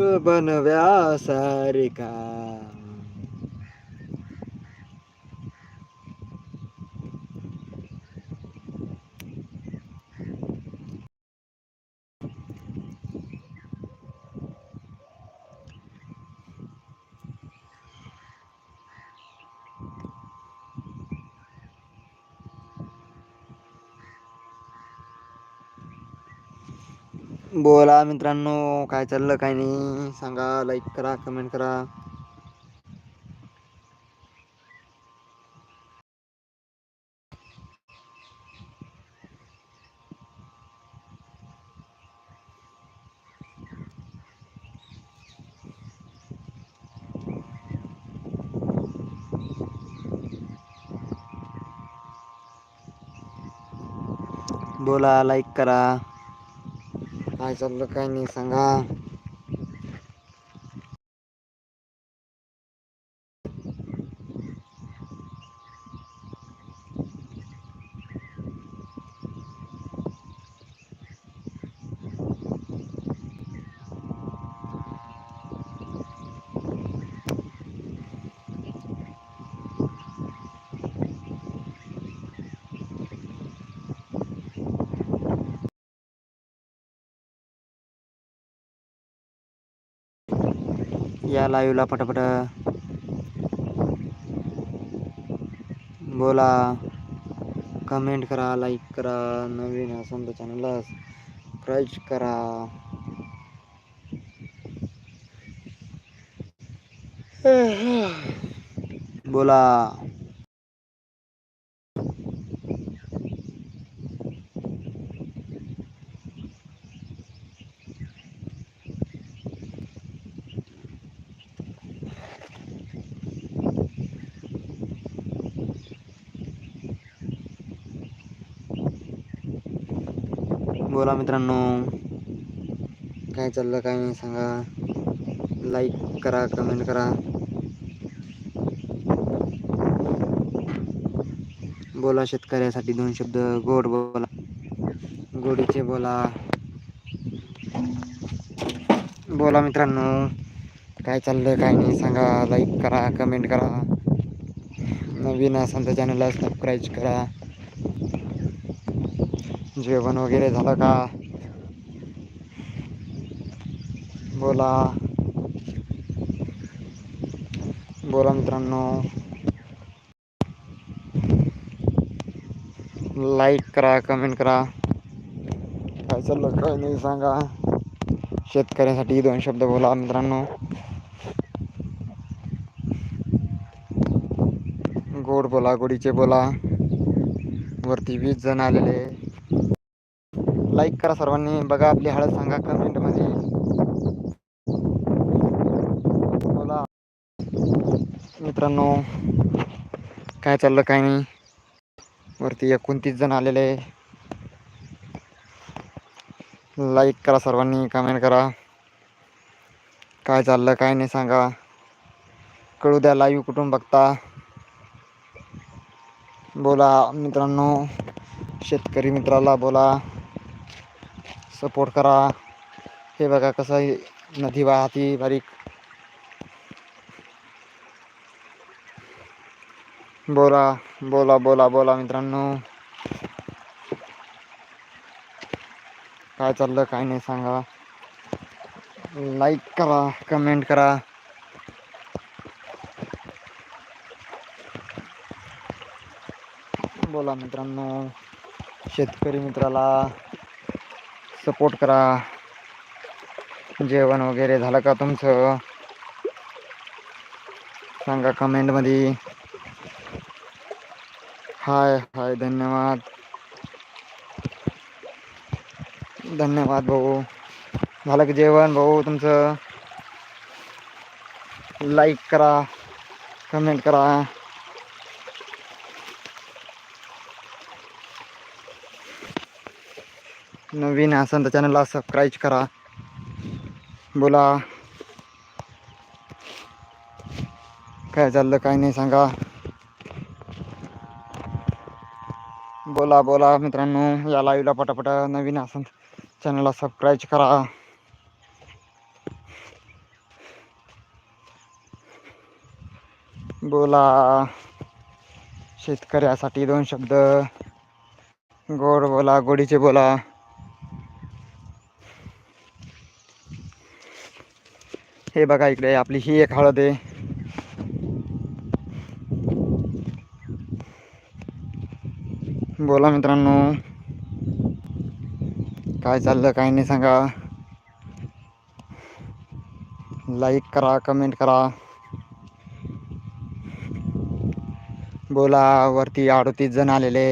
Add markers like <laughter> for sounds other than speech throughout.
बनव्या सारिका बोला मित्रांनो काय चाललं काय नाही? सांगा लाईक करा कमेंट करा. बोला लाईक करा. काय चाललं काय नाही सांगा. या लाईव्हला पटापट. बोला. कमेंट करा लाईक करा. नवीन असेल तर चॅनलला सबस्क्राईब करा. बोला. बोला मित्रांनो. काय चाललं काय नाही सांगा. लाईक करा कमेंट करा. बोला शेतकऱ्यासाठी दोन शब्द. गोड बोला. गोडीचे बोला. बोला मित्रांनो. काय चाललं काय नाही सांगा. लाईक करा कमेंट करा. नवीन असाल तर चॅनलला सबस्क्राईब करा. जेवण वगैरे झालं का? बोला. बोला मित्रांनो. लाईक करा कमेंट करा. काय चाललं काय नाही सांगा. शेतकऱ्यांसाठी दोन शब्द बोला मित्रांनो. गोड बोला गोडीचे बोला. वरती वीस जण आलेले. लाईक करा सर्वांनी. बघा आपली हळद सांगा कमेंटमध्ये बोला. मित्रांनो काय चाललं काय नाही? वरती एकोणतीस जण आलेले लाईक करा सर्वांनी कमेंट करा. काय चाललं काय नाही सांगा. कळू द्या लाईव्ह कुठून बघता. बोला मित्रांनो शेतकरी मित्राला बोला. सपोर्ट करा. हे बघा कसं आहे. नदी वाहती बारीक. बोला बोला बोला बोला मित्रांनो. काय चाललं काय नाही सांगा. लाईक करा कमेंट करा. बोला मित्रांनो. शेतकरी मित्राला सपोर्ट करा. जेवण वगैरे झालं का तुमचं? सांगा कमेंटमध्ये हाय हाय धन्यवाद. धन्यवाद भाऊ. झालं की जेवण भाऊ तुमचं? लाईक करा कमेंट करा. नवीन असाल तर चॅनलला सबस्क्राईब करा. बोला. काय चाललं काय नाही सांगा. बोला बोला मित्रांनो या लाईव्हला पटापट नवीन असेल चॅनलला सबस्क्राईब करा. बोला. शेतकऱ्यासाठी दोन शब्द. गोड बोला गोडीचे बोला. हे बघा इकडे आपली ही एक हळद आहे. बोला मित्रांनो. काय चाललं काय नाही सांगा. लाईक करा कमेंट करा. बोला वरती अडतीस जण आलेले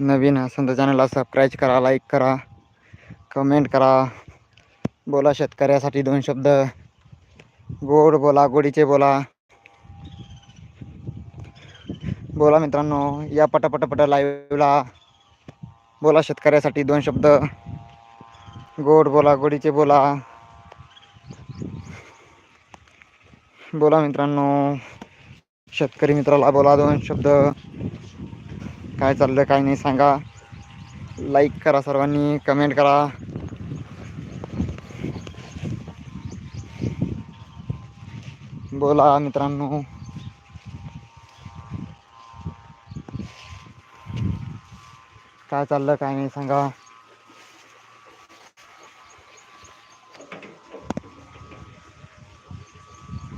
नवीन असेल तर चॅनलला सबस्क्राईब करा लाईक करा. कमेंट करा. बोला शेतकऱ्यासाठी दोन शब्द. गोड बोला गोडीचे बोला. बोला मित्रांनो या पटापटापट लाईव्हला बोला शेतकऱ्यासाठी दोन शब्द. गोड बोला गोडीचे बोला. बोला मित्रांनो शेतकरी मित्राला बोला दोन शब्द. काय चाललं काय नाही सांगा. लाईक करा सर्वांनी कमेंट करा. बोला मित्रांनो. काय चाललं काय नाही सांगा.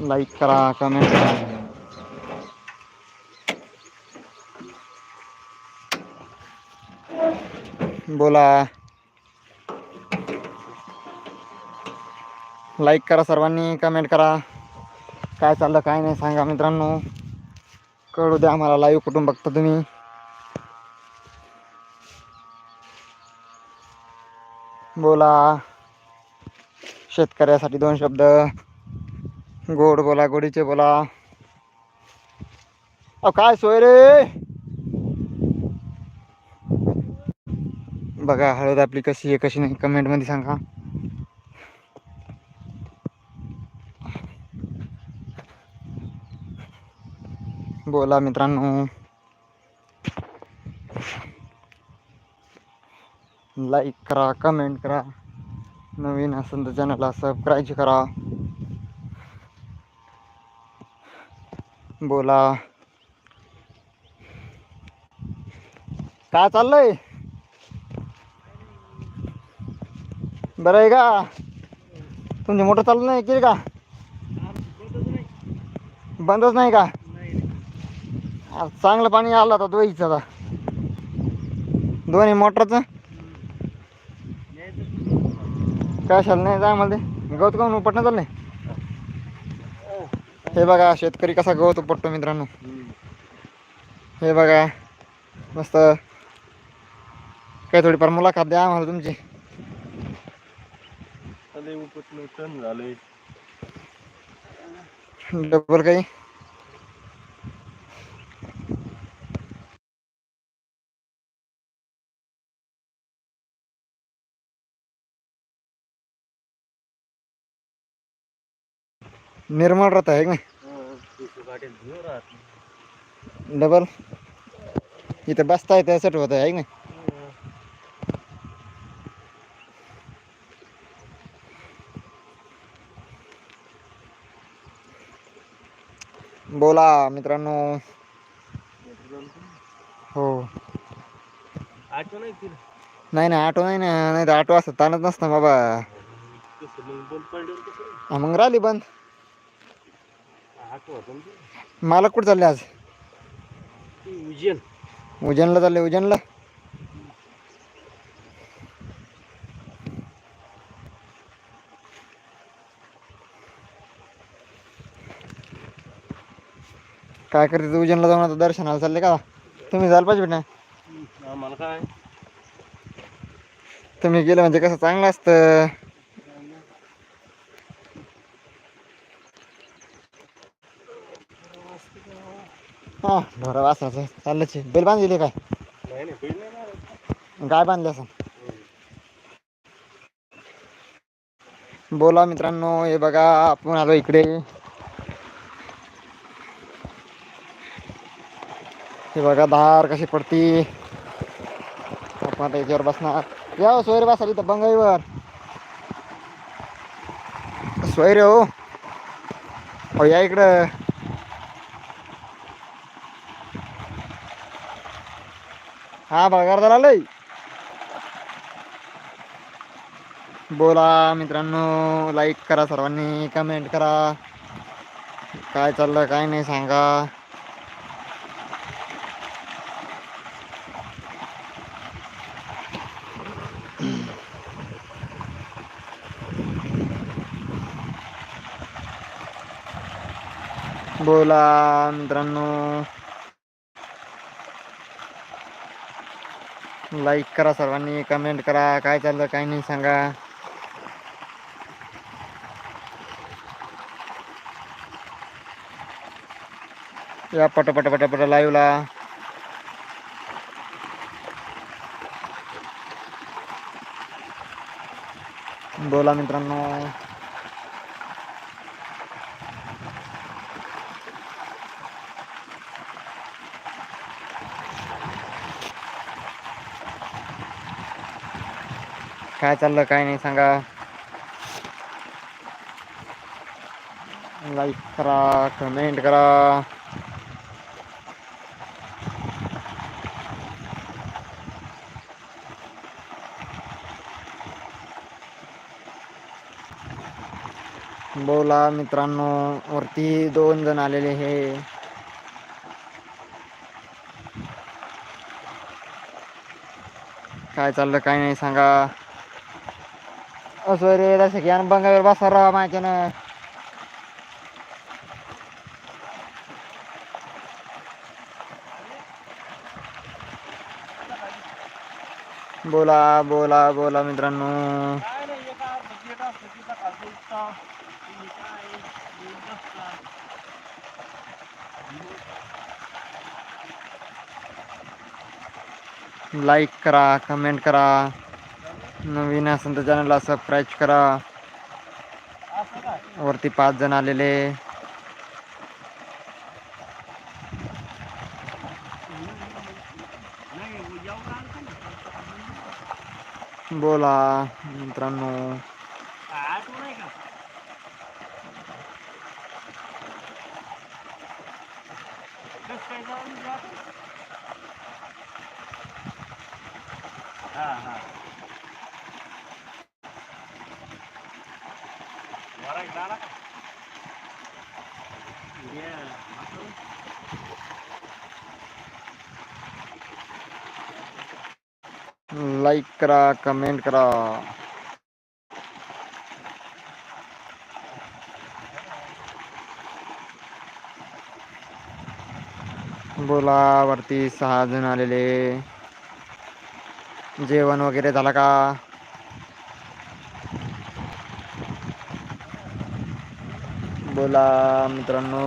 लाईक करा कमेंट करा. बोला. लाईक करा सर्वांनी कमेंट करा. काय चाललं काय नाही सांगा मित्रांनो. कळू द्या आम्हाला लाईव्ह कुठून बघता तुम्ही. बोला. शेतकऱ्यासाठी दोन शब्द. गोड बोला गोडीचे बोला. अहो काय सोय रे? बघा हळद आपली कशी आहे कशी नाही कमेंटमध्ये सांगा. बोला मित्रांनो. लाईक करा कमेंट करा. नवीन असेल तर चॅनलला सबस्क्राईब करा. बोला. काय चाललंय? बरं का? तुमची मोटर चालू नाही केली का? बंदच नाही का? चांगलं पाणी आलं आता आता. दोन्ही मोटरचं. कशाला नाही जा मला ते गवत काऊन उपटणं चाललंय? हे बघा शेतकरी कसा गवत उपटतो मित्रांनो. हे बघा मस्त. काय थोडीफार मुलाखत द्या आम्हाला तुमची. उपटलं टन डबल काही? निर्मळ राहत आहे का डबल इथे बसता येतं त्यासाठी होत आहे का बोला मित्रांनो. हो. नाही नाही ना ऑटो नाही ना नाही तर ऑटो असं ताणत नसतं बाबा. मग राहिली बंद. आठवण होतं ना ते. मला कुठं चालले आज? ती उज्जैन. उज्जैनला चालले उज्जैनला? काय करते तू? उज्जैनला जाऊन आता दर्शनाला चालले का? तुम्ही जायला पाहिजे ना? आम्हाला काय? तुम्ही गेलं म्हणजे कसं चांगलं असतं. हा ढोरा वासराचं. चाललंच आहे. बैल बांधलेली काय? नाही गाय असं बोला मित्रांनो हे बघा आपण आलो इकडे. हे बघा धार कशी पडती. आपण आता याच्यावर बसणार. या हो, सोयरे बसाल इथं बंगाईवर. सोयरे हो. हो या इकडं. हा बघार झाला लय बोला मित्रांनो लाईक करा सर्वांनी कमेंट करा. काय चाललं काय नाही सांगा. <clears throat> बोला मित्रांनो लाईक करा सर्वांनी कमेंट करा काय चाललं काय नाही सांगा. या पट पट पट पट लाईव्हला बोला मित्रांनो. काय चाललं काय नाही सांगा. लाईक करा कमेंट करा. बोला मित्रांनो वरती दोन जण आलेले हे. काय चाललं काय नाही सांगा. असं रे जसं की बंगावर बसा राहा माझ्यानं बोला बोला बोला मित्रांनो काय नाही एका बजेट असतं तिचा खालचा उत्साह तुम्ही काय बोलत असता. लाईक करा कमेंट करा नवीन असेल तर चॅनलला सबस्क्राईब करा. वरती पाच जण आलेले. बोला मित्रांनो. हां हां बरं आहे, झाला का? Yeah, असं. लाईक करा कमेंट करा। बोला वरती सहा जण आलेले. जेवण वगैरे झालं का? बोला मित्रांनो.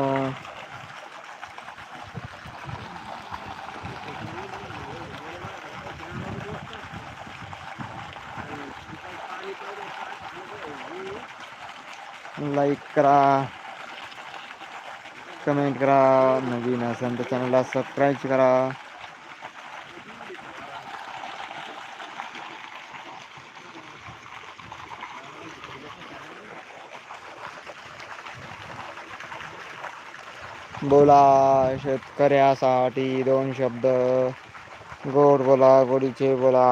लाईक करा. कमेंट करा. नवीन असेल तर चॅनलला सबस्क्राईब करा. बोला शेतकऱ्यासाठी दोन शब्द. गोड बोला गोडीचे बोला.